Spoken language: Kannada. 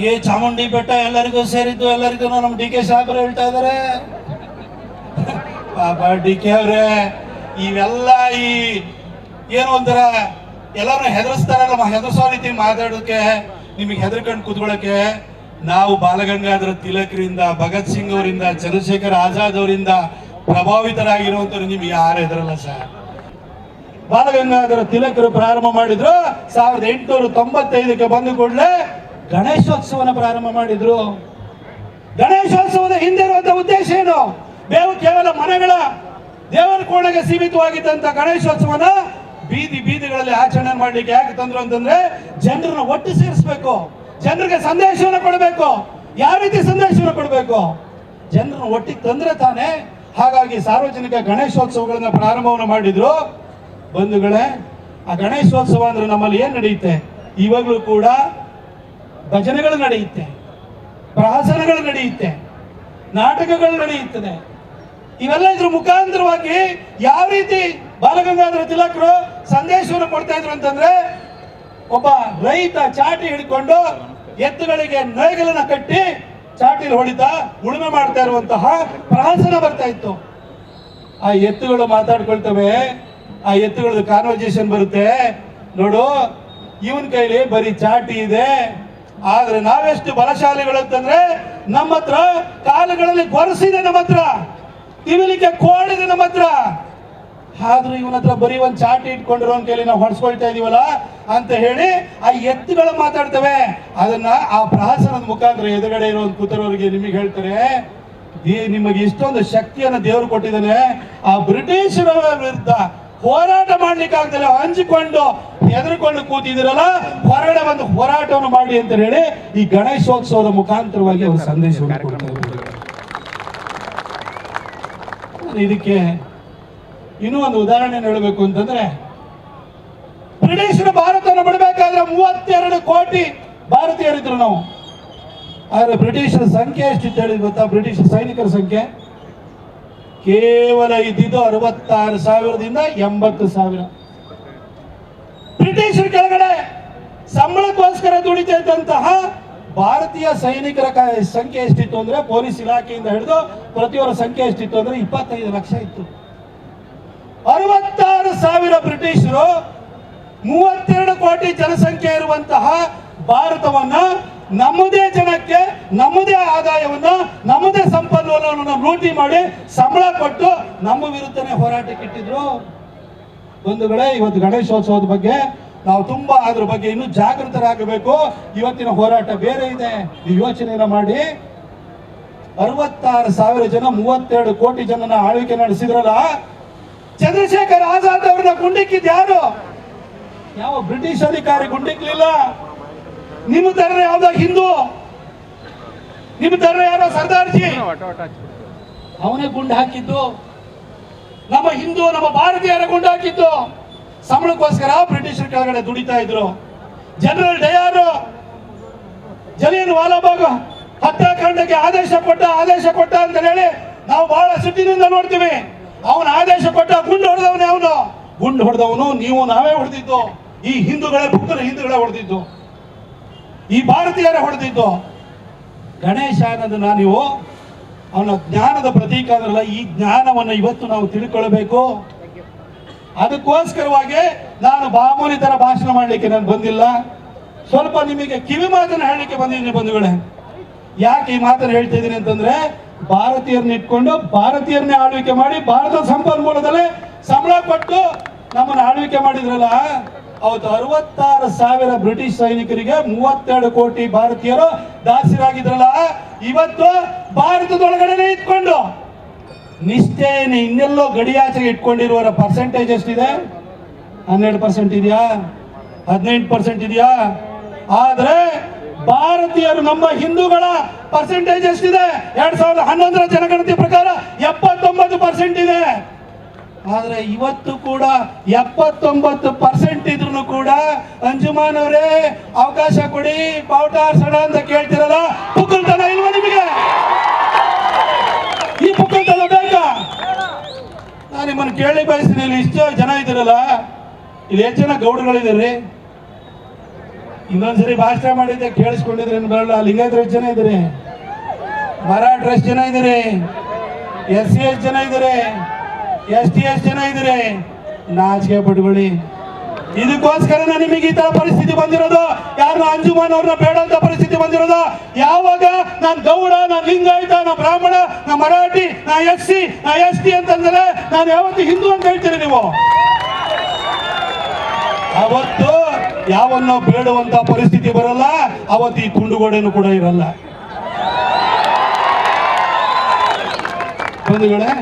ಈ ಚಾಮುಂಡಿ ಬೆಟ್ಟ ಎಲ್ಲರಿಗೂ ಸೇರಿದ್ದು, ಎಲ್ಲರಿಗೂ ನಮ್ಮ ಡಿ ಕೆ ಸಾಹೇಬರು ಹೇಳ್ತಾ ಇದಾರೆ ಪಾಪ ಡಿ ಕೆ ಅವ್ರೆ, ಇವೆಲ್ಲ ಈ ಏನು ಒಂಥರ ಎಲ್ಲರೂ ಹೆದರ್ಸ್ತಾರಲ್ಲ ಹೆದರ್ಸೋ ರೀತಿ ಮಾತಾಡೋಕೆ, ನಿಮಗೆ ಹೆದರ್ಕೊಂಡು ಕೂತ್ಕೊಳ್ಳೋಕೆ ನಾವು ಬಾಲಗಂಗಾಧರ ತಿಲಕರಿಂದ, ಭಗತ್ ಸಿಂಗ್ ಅವರಿಂದ, ಚಂದ್ರಶೇಖರ್ ಆಜಾದ್ ಅವರಿಂದ ಪ್ರಭಾವಿತರಾಗಿರುವಂತವ್ರು ನಿಮ್ಗೆ ಯಾರು ಹೆದರಲ್ಲ ಸರ್. ಬಾಲಗಂಗಾಧರ ತಿಲಕರು ಪ್ರಾರಂಭ ಮಾಡಿದ್ರು ಸಾವಿರದ ಎಂಟುನೂರ ತೊಂಬತ್ತೈದಕ್ಕೆ ಬಂದು ಕೂಡಲೇ ಗಣೇಶೋತ್ಸವನ ಪ್ರಾರಂಭ ಮಾಡಿದ್ರು. ಗಣೇಶೋತ್ಸವದ ಹಿಂದೆ ಇರುವಂತ ಉದ್ದೇಶ ಏನು? ಬೇವು ಕೇವಲ ಮನೆಗಳ ದೇವರ ಕೋಣೆಗೆ ಸೀಮಿತವಾಗಿದ್ದಂತ ಗಣೇಶೋತ್ಸವನ ಬೀದಿ ಬೀದಿಗಳಲ್ಲಿ ಆಚರಣೆ ಮಾಡ್ಲಿಕ್ಕೆ ಯಾಕೆ ತಂದ್ರು ಅಂತಂದ್ರೆ ಜನರನ್ನ ಒಟ್ಟು ಸೇರಿಸ್ಬೇಕು. ಜನರಿಗೆ ಸಂದೇಶವನ್ನು ಕೊಡಬೇಕು. ಯಾವ ರೀತಿ ಸಂದೇಶವನ್ನು ಕೊಡಬೇಕು? ಜನರನ್ನ ಒಟ್ಟಿಗೆ ತಂದ್ರೆ ತಾನೇ ಹಾಗಾಗಿ ಸಾರ್ವಜನಿಕ ಗಣೇಶೋತ್ಸವಗಳನ್ನ ಪ್ರಾರಂಭವನ್ನು ಮಾಡಿದ್ರು. ಬಂಧುಗಳೇ, ಆ ಗಣೇಶೋತ್ಸವ ಅಂದ್ರೆ ನಮ್ಮಲ್ಲಿ ಏನ್ ನಡೆಯುತ್ತೆ? ಇವಾಗಲೂ ಕೂಡ ಭಜನೆಗಳು ನಡೆಯುತ್ತೆ, ಪ್ರಹಸನಗಳು ನಡೆಯುತ್ತೆ, ನಾಟಕಗಳು ನಡೆಯುತ್ತದೆ. ಇವೆಲ್ಲ ಇದ್ರ ಮುಖಾಂತರವಾಗಿ ಯಾವ ರೀತಿ ಬಾಲಗಂಗಾಧರ ತಿಲಕರು ಸಂದೇಶವನ್ನು ಕೊಡ್ತಾ ಇದ್ರು ಅಂತಂದ್ರೆ, ಒಬ್ಬ ರೈತ ಚಾಟಿ ಹಿಡ್ಕೊಂಡು ಎತ್ತುಗಳಿಗೆ ನೈಗಲನ್ನ ಕಟ್ಟಿ ಚಾಟಿಲಿ ಹೊಡಿತ ಉಳುಮೆ ಮಾಡ್ತಾ ಇರುವಂತಹ ಪ್ರಹಸನ ಬರ್ತಾ ಇತ್ತು. ಆ ಎತ್ತುಗಳು ಮಾತಾಡ್ಕೊಳ್ತವೆ, ಆ ಎತ್ತುಗಳದ್ದು ಕಾನ್ವರ್ಜೇಷನ್ ಬರುತ್ತೆ. ನೋಡು, ಇವನ್ ಕೈಲಿ ಬರೀ ಚಾಟಿ ಇದೆ. ಆದ್ರೆ ನಾವೆಷ್ಟು ಬಲಶಾಲಿಗಳು ಅಂತಂದ್ರೆ ನಮ್ಮ ಹತ್ರ ಕಾಲುಗಳಲ್ಲಿ ಗೊರಸಿದೆ ನಮ್ಮ ಹತ್ರ ತಿವಿಲಿಕ್ಕೆ ಕೋಡಿದೆ ನಮ್ಮ ಹತ್ರ. ಆದ್ರೂ ಇವನ ಹತ್ರ ಬರೀ ಒಂದು ಚಾಟಿ ಇಟ್ಕೊಂಡಿರೋ ಹೇಳಿ ನಾವು ಹೊಡ್ಸ್ಕೊಳ್ತಾ ಇದೀವಲ್ಲ ಅಂತ ಹೇಳಿ ಆ ಎತ್ತುಗಳು ಮಾತಾಡ್ತವೆ. ಅದನ್ನ ಆ ಪ್ರಹಸನದ ಮುಖಾಂತರ ಎದುರುಗಡೆ ಇರೋ ಕೂತರವರಿಗೆ ನಿಮಗೆ ಹೇಳ್ತಾರೆ ಈ ನಿಮಗೆ ಇಷ್ಟೊಂದು ಶಕ್ತಿಯನ್ನು ದೇವರು ಕೊಟ್ಟಿದ್ದಾನೆ. ಆ ಬ್ರಿಟಿಷರ ವಿರುದ್ಧ ಹೋರಾಟ ಮಾಡ್ಲಿಕ್ಕೆ ಆಗ್ತಿಲ್ಲ ಹಂಚಿಕೊಂಡು ಹೆದರ್ಕೊಂಡು ಕೂತಿದಿರಲ್ಲ ಹೊರಗಡೆ ಬಂದು ಹೋರಾಟವನ್ನು ಮಾಡಿ ಅಂತ ಹೇಳಿ ಈ ಗಣೇಶೋತ್ಸವದ ಮುಖಾಂತರವಾಗಿ ಅವರು ಸಂದೇಶ ಇದಕ್ಕೆ ಇನ್ನೂ ಒಂದು ಉದಾಹರಣೆ ಹೇಳಬೇಕು ಅಂತಂದ್ರೆ, ಬ್ರಿಟಿಷರು ಭಾರತವನ್ನು ಬಿಡಬೇಕಾದ್ರೆ ಮೂವತ್ತೆರಡು ಕೋಟಿ ಭಾರತೀಯರಿದ್ರು ನಾವು. ಆದ್ರೆ ಬ್ರಿಟಿಷರ ಸಂಖ್ಯೆ ಎಷ್ಟಿತ್ತು ಹೇಳಿ ಗೊತ್ತಾ? ಬ್ರಿಟಿಷ್ ಸೈನಿಕರ ಸಂಖ್ಯೆ ಕೇವಲ ಇದ್ದಿದ್ದು ಅರವತ್ತಾರು ಸಾವಿರದಿಂದ ಎಂಬತ್ತು ಸಾವಿರ. ಬ್ರಿಟಿಷರ ಕೆಳಗಡೆ ಸಂಬಳಕ್ಕೋಸ್ಕರ ದುಡಿತಂತಹ ಭಾರತೀಯ ಸೈನಿಕರ ಸಂಖ್ಯೆ ಎಷ್ಟಿತ್ತು ಅಂದ್ರೆ ಪೊಲೀಸ್ ಇಲಾಖೆಯಿಂದ ಹಿಡಿದು ಪ್ರತಿಯೊಬ್ಬರ ಸಂಖ್ಯೆ ಎಷ್ಟಿತ್ತು ಅಂದ್ರೆ ಇಪ್ಪತ್ತೈದು ಲಕ್ಷ ಇತ್ತು. ಅರವತ್ತಾರು ಸಾವಿರ ಬ್ರಿಟಿಷರು ಮೂವತ್ತೆರಡು ಕೋಟಿ ಜನಸಂಖ್ಯೆ ಇರುವಂತಹ ಭಾರತವನ್ನ ನಮ್ಮದೇ ಜನಕ್ಕೆ, ನಮ್ಮದೇ ಆದಾಯವನ್ನ, ನಮ್ಮದೇ ಸಂಪನ್ಮೂಲವನ್ನು ಲೂಟಿ ಮಾಡಿ ಸಂಬಳ ಕೊಟ್ಟು ನಮ್ಮ ವಿರುದ್ಧನೇ ಹೋರಾಟಕ್ಕೆ ಇಟ್ಟಿದ್ರು. ಬಂಧುಗಳೇ ಇವತ್ತು ಗಣೇಶೋತ್ಸವದ ಬಗ್ಗೆ ನಾವು ತುಂಬಾ ಅದ್ರ ಬಗ್ಗೆ ಇನ್ನೂ ಜಾಗೃತರಾಗಬೇಕು. ಇವತ್ತಿನ ಹೋರಾಟ ಬೇರೆ ಇದೆ. ಈ ಯೋಚನೆಯನ್ನ ಮಾಡಿ. ಅರವತ್ತಾರು ಸಾವಿರ ಜನ, ಮೂವತ್ತೆರಡು ಕೋಟಿ ಜನನ ಆಳ್ವಿಕೆ ನಡೆಸಿದ್ರಲ್ಲ, ಚಂದ್ರಶೇಖರ್ ಆಜಾದ್ ಅವ್ರನ್ನ ಗುಂಡಿಕ್ಕಿದ್ಯಾರು ಯಾವ ಬ್ರಿಟಿಷ್ ಅಧಿಕಾರಿ ಗುಂಡಿಕ್ಲಿಲ್ಲ? ನಿಮ್ಮ ತರ ಯಾವ್ದೋ ಹಿಂದೂ. ನಿಮ್ಮ ತರ ಯಾರೋ ಸರ್ದಾರ್ಜಿ. ಅವನೇ ಗುಂಡು ಹಾಕಿದ್ದು. ನಮ್ಮ ಹಿಂದೂ, ನಮ್ಮ ಭಾರತೀಯರ ಗುಂಡು ಹಾಕಿದ್ದು. ಸಂಬಳಕ್ಕೋಸ್ಕರ ಬ್ರಿಟಿಷರ ಕೆಳಗಡೆ ದುಡಿತಾ ಇದ್ರು. ಜನರಲ್ ಡಯಾರು ಜಲಿಯನ್ ವಾಲಾಬಾಗ್ ಹತ್ಯಾಕಾಂಡಕ್ಕೆ ಆದೇಶ ಕೊಟ್ಟ ಆದೇಶ ಕೊಟ್ಟ ಅಂತ ಹೇಳಿ ನಾವು ಬಹಳ ಸಿಟ್ಟಿನಿಂದ ನೋಡ್ತೀವಿ. ಅವನ ಆದೇಶ ಕೊಟ್ಟ ಗುಂಡು ಹೊಡೆದವನೇ ಅವನು ಗುಂಡು ಹೊಡೆದವನು, ನೀವು ನಾವೇ ಹೊಡೆದಿದ್ದು. ಈ ಹಿಂದೂಗಳೇ, ಭಕ್ತರು ಹಿಂದೂಗಳೇ ಹೊಡೆದಿದ್ದು. ಈ ಭಾರತೀಯರೇ ಹೊಡೆದಿದ್ದು. ಗಣೇಶ ಅನ್ನೋದನ್ನ ನೀವು ಅವನ ಜ್ಞಾನದ ಪ್ರತೀಕ ಅಂದ್ರಲ್ಲ, ಈ ಜ್ಞಾನವನ್ನು ಇವತ್ತು ನಾವು ತಿಳ್ಕೊಳ್ಬೇಕು. ಅದಕ್ಕೋಸ್ಕರವಾಗಿ ನಾನು ಬಾಮೂಲಿ ತರ ಭಾಷಣ ಮಾಡಲಿಕ್ಕೆ ನಾನು ಬಂದಿಲ್ಲ. ಸ್ವಲ್ಪ ನಿಮಗೆ ಕಿವಿ ಮಾತನ್ನು ಹೇಳಲಿಕ್ಕೆ ಬಂದಿದ್ದೀನಿ ಬಂಧುಗಳೇ. ಯಾಕೆ ಈ ಮಾತನ್ನು ಹೇಳ್ತಾ ಇದ್ದೀನಿ ಅಂತಂದ್ರೆ, ಭಾರತೀಯರನ್ನ ಇಟ್ಕೊಂಡು ಭಾರತೀಯರನ್ನೇ ಆಳ್ವಿಕೆ ಮಾಡಿ ಭಾರತದ ಸಂಪನ್ಮೂಲದಲ್ಲೇ ಸಂಬಳ ಪಟ್ಟು ನಮ್ಮನ್ನ ಆಳ್ವಿಕೆ ಮಾಡಿದ್ರಲ್ಲ ಅವತ್ತು ಅರವತ್ತಾರು ಸಾವಿರ ಬ್ರಿಟಿಷ್ ಸೈನಿಕರಿಗೆ ಮೂವತ್ತೆರಡು ಕೋಟಿ ಭಾರತೀಯರು ದಾಸರಾಗಿದ್ರಲ್ಲ, ಇವತ್ತು ಭಾರತದೊಳಗಡೆ ಇಟ್ಕೊಂಡು ನಿಷ್ಠೆಯನ್ನು ಇನ್ನೆಲ್ಲೋ ಗಡಿಯಾಚೆಗೆ ಇಟ್ಕೊಂಡಿರುವರ ಪರ್ಸೆಂಟೇಜ್ ಎಷ್ಟಿದೆ? ಹನ್ನೆರಡು ಪರ್ಸೆಂಟ್ ಇದೆಯಾ? ಹದಿನೆಂಟು ಪರ್ಸೆಂಟ್ ಇದೆಯಾ? ಆದ್ರೆ ಭಾರತೀಯರು ನಮ್ಮ ಹಿಂದೂಗಳ ಪರ್ಸೆಂಟೇಜ್ ಎಷ್ಟಿದೆ? ಎರಡ್ ಸಾವಿರದ ಹನ್ನೊಂದರ ಜನಗಣತಿ ಪ್ರಕಾರ ಎಪ್ಪತ್ತೊಂಬತ್ತು ಪರ್ಸೆಂಟ್ ಇದೆ. ಆದ್ರೆ ಇವತ್ತು ಕೂಡ ಎಪ್ಪತ್ತೊಂಬತ್ತು ಪರ್ಸೆಂಟ್ ಇದ್ರು ಕೂಡ ಅಂಜುಮಾನ್ ಅವರೇ ಅವಕಾಶ ಕೊಡಿ ಬಾವುಟ ಆರ್ಸೋಣ ಅಂತ ಕೇಳ್ತಿರಲ್ಲ ಪುಕ್ಕಲ್ತನ ಇಲ್ವಾ ನಿಮಗೆ? ಈ ಪುಕ್ಕಲ್ತನ ಬೇಕಾ ನಾನು ನಿಮ್ಮನ್ನು ಕೇಳಿ ಬಯಸ್ತೀನಿ, ಇಲ್ಲಿ ಇಷ್ಟು ಜನ ಇದ್ದೀರಲ್ಲ, ಇಲ್ಲಿ ಎಷ್ಟು ಜನ ಗೌಡಗಳಿದ್ದೀರಿ ಇನ್ನೊಂದ್ಸರಿ ಭಾಷಣ ಮಾಡಿದ್ದೆ ಕೇಳಿಸ್ಕೊಂಡಿದ್ರೆ ಬರಲ್ಲ ಲಿಂಗಾಯತರು ಎಷ್ಟು ಜನ ಇದ್ದೀರಿ? ಮರಾಠ ಎಷ್ಟು ಜನ ಇದ್ದೀರಿ? ಎಸ್ ಸಿ ಎಷ್ಟು ಜನ ಇದ್ದೀರಿ? ಎಸ್ ಟಿ ಎಷ್ಟು ಜನ ಇದ್ರೆ ನಾಚಿಕೆ ಪಟ್ಕೊಳ್ಳಿ. ಇದಕ್ಕೋಸ್ಕರ ನಿಮಗೆ ಈ ತರ ಪರಿಸ್ಥಿತಿ ಬಂದಿರೋದು. ಯಾರು ಅಂಜುಮಾನ್ ಅವ್ರನ್ನ ಬೇಡ ಅಂತ ಪರಿಸ್ಥಿತಿ ಬಂದಿರೋದು. ಯಾವಾಗ ನಾನು ಗೌಡ, ನಾನು ಲಿಂಗಾಯತ ನಾ ಬ್ರಾಹ್ಮಣ ನಾ ಮರಾಠಿ ನಾ ಎಸ್ ಸಿ ನಾ ಎಸ್ ಟಿ ಅಂತಂದ್ರೆ ನಾನು ಯಾವತ್ತು ಹಿಂದೂ ಅಂತ ಹೇಳ್ತೀರಿ ನೀವು? ಅವತ್ತು ಯಾವನ್ನ ಬೇಡುವಂತ ಪರಿಸ್ಥಿತಿ ಬರಲ್ಲ, ಅವತ್ತು ಈ ಕುಂಡುಗೋಡೆನು ಕೂಡ ಇರಲ್ಲ. ಬಂಧುಗಳೇ